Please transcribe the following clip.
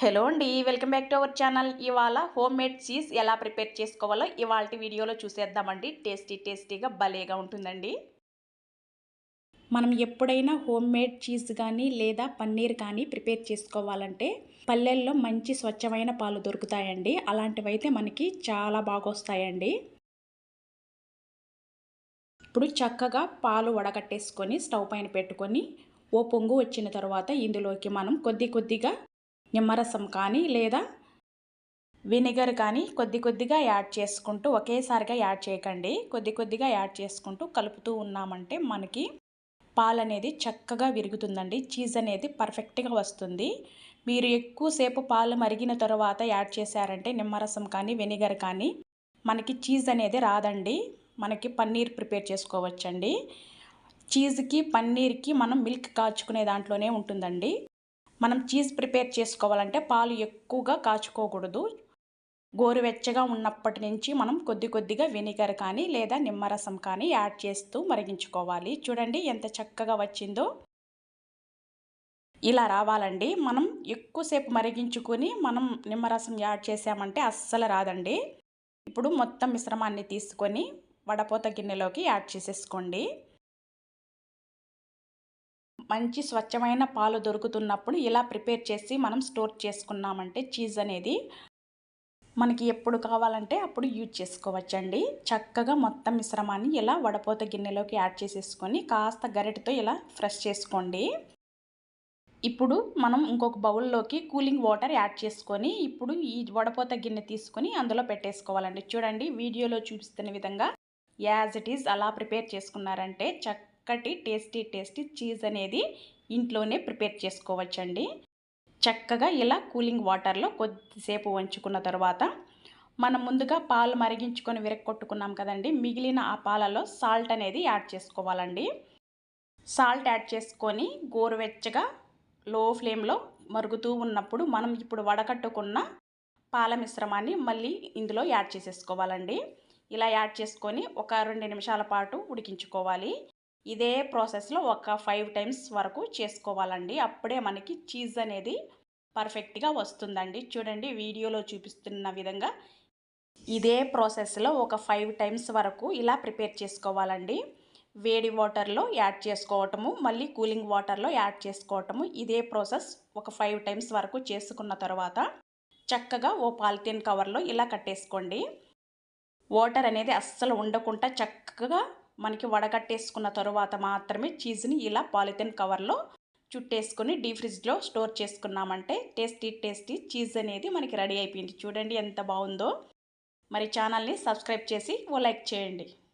Hello అండి welcome back to our channel. ఇవాళ home made cheese ఎలా ప్రిపేర్ చేసుకోవాలో ఇవాళ వీడియోలో చూసేద్దామండి. టేస్టీ టేస్టీగా భలేగా ఉంటుందండి. మనం ఎప్పుడైనా హోమ్ మేడ్ చీజ్ కానీ లేదా పన్నీర్ కానీ ప్రిపేర్ చేసుకోవాలంటే పల్లెల్లో మంచి స్వచ్ఛమైన పాలు దొరుకుతాయండి. అలాంటివైతే మనకి చాలా బాగా వస్తాయండి ఇప్పుడు చక్కగా పాలు వడగట్టేసుకొని స్టవ్ పైన పెట్టుకొని ఓ పొంగు వచ్చిన తర్వాత ఇందులోకి మనం కొద్ది కొద్దిగా నిమ్మరసం కానీ లేదా వినిగర్ కానీ కొద్ది కొద్దిగా యాడ్ చేసుకుంటూ ఒకేసారిగా యాడ్ చేయకండి. కొద్ది కొద్దిగా యాడ్ చేసుకుంటూ కలుపుతూ ఉన్నామంటే మనకి పాలు అనేది చక్కగా విరుగుతుందండి. చీజ్ అనేది పర్ఫెక్ట్గా వస్తుంది. మీరు ఎక్కువసేపు పాలు మరిగిన తర్వాత యాడ్ చేశారంటే నిమ్మరసం కానీ వెనిగర్ కానీ మనకి చీజ్ అనేది రాదండి. మనకి పన్నీర్ ప్రిపేర్ చేసుకోవచ్చండి. చీజ్కి పన్నీర్కి మనం మిల్క్ కాచుకునే దాంట్లోనే ఉంటుందండి. మనం చీజ్ ప్రిపేర్ చేసుకోవాలంటే పాలు ఎక్కువగా కాచుకోకూడదు. గోరువెచ్చగా ఉన్నప్పటి నుంచి మనం కొద్ది కొద్దిగా వెనిగర్ కానీ లేదా నిమ్మరసం కానీ యాడ్ చేస్తూ మరిగించుకోవాలి. చూడండి ఎంత చక్కగా వచ్చిందో. ఇలా రావాలండి. మనం ఎక్కువసేపు మరిగించుకొని మనం నిమ్మరసం యాడ్ చేసామంటే అస్సలు రాదండి. ఇప్పుడు మొత్తం మిశ్రమాన్ని తీసుకొని వడపోత గిన్నెలోకి యాడ్ చేసేసుకోండి. మంచి స్వచ్ఛమైన పాలు దొరుకుతున్నప్పుడు ఇలా ప్రిపేర్ చేసి మనం స్టోర్ చేసుకున్నామంటే చీజ్ అనేది మనకి ఎప్పుడు కావాలంటే అప్పుడు యూజ్ చేసుకోవచ్చండి. చక్కగా మొత్తం మిశ్రమాన్ని ఇలా వడపోత గిన్నెలోకి యాడ్ చేసేసుకొని కాస్త గరిటతో ఇలా ఫ్రెష్ చేసుకోండి. ఇప్పుడు మనం ఇంకొక బౌల్లోకి కూలింగ్ వాటర్ యాడ్ చేసుకొని ఇప్పుడు ఈ వడపోత గిన్నె తీసుకొని అందులో పెట్టేసుకోవాలండి. చూడండి వీడియోలో చూపిస్తున్న విధంగా యాజ్ ఇట్ ఈజ్ అలా ప్రిపేర్ చేసుకున్నారంటే చక్క చక్కటి టేస్టీ టేస్టీ చీజ్ అనేది ఇంట్లోనే ప్రిపేర్ చేసుకోవచ్చండి. చక్కగా ఇలా కూలింగ్ వాటర్లో కొద్దిసేపు వంచుకున్న తర్వాత మనం ముందుగా పాలు మరిగించుకొని విరక్కొట్టుకున్నాం కదండి. మిగిలిన ఆ పాలలో సాల్ట్ అనేది యాడ్ చేసుకోవాలండి. సాల్ట్ యాడ్ చేసుకొని గోరువెచ్చగా లో ఫ్లేమ్లో మరుగుతూ ఉన్నప్పుడు మనం ఇప్పుడు వడకట్టుకున్న పాల మిశ్రమాన్ని మళ్ళీ ఇందులో యాడ్ చేసేసుకోవాలండి. ఇలా యాడ్ చేసుకొని ఒక రెండు నిమిషాల పాటు ఉడికించుకోవాలి. ఇదే ప్రాసెస్లో ఒక ఫైవ్ టైమ్స్ వరకు చేసుకోవాలండి. అప్పుడే మనకి చీజ్ అనేది పర్ఫెక్ట్గా వస్తుందండి. చూడండి వీడియోలో చూపిస్తున్న విధంగా ఇదే ప్రాసెస్లో ఒక ఫైవ్ టైమ్స్ వరకు ఇలా ప్రిపేర్ చేసుకోవాలండి. వేడి వాటర్లో యాడ్ చేసుకోవటము మళ్ళీ కూలింగ్ వాటర్లో యాడ్ చేసుకోవటము ఇదే ప్రాసెస్ ఒక ఫైవ్ టైమ్స్ వరకు చేసుకున్న తర్వాత చక్కగా ఓ పాలిథిన్ కవర్లో ఇలా కట్టేసుకోండి. వాటర్ అనేది అస్సలు ఉండకుండా చక్కగా మనకి వడగట్టేసుకున్న తర్వాత మాత్రమే చీజ్ని ఇలా పాలిథిన్ కవర్లో చుట్టేసుకొని డీ ఫ్రిడ్జ్లో స్టోర్ చేసుకున్నామంటే టేస్టీ టేస్టీ చీజ్ అనేది మనకి రెడీ అయిపోయింది. చూడండి ఎంత బాగుందో. మరి ఛానల్ని సబ్స్క్రైబ్ చేసి ఓ లైక్ చేయండి.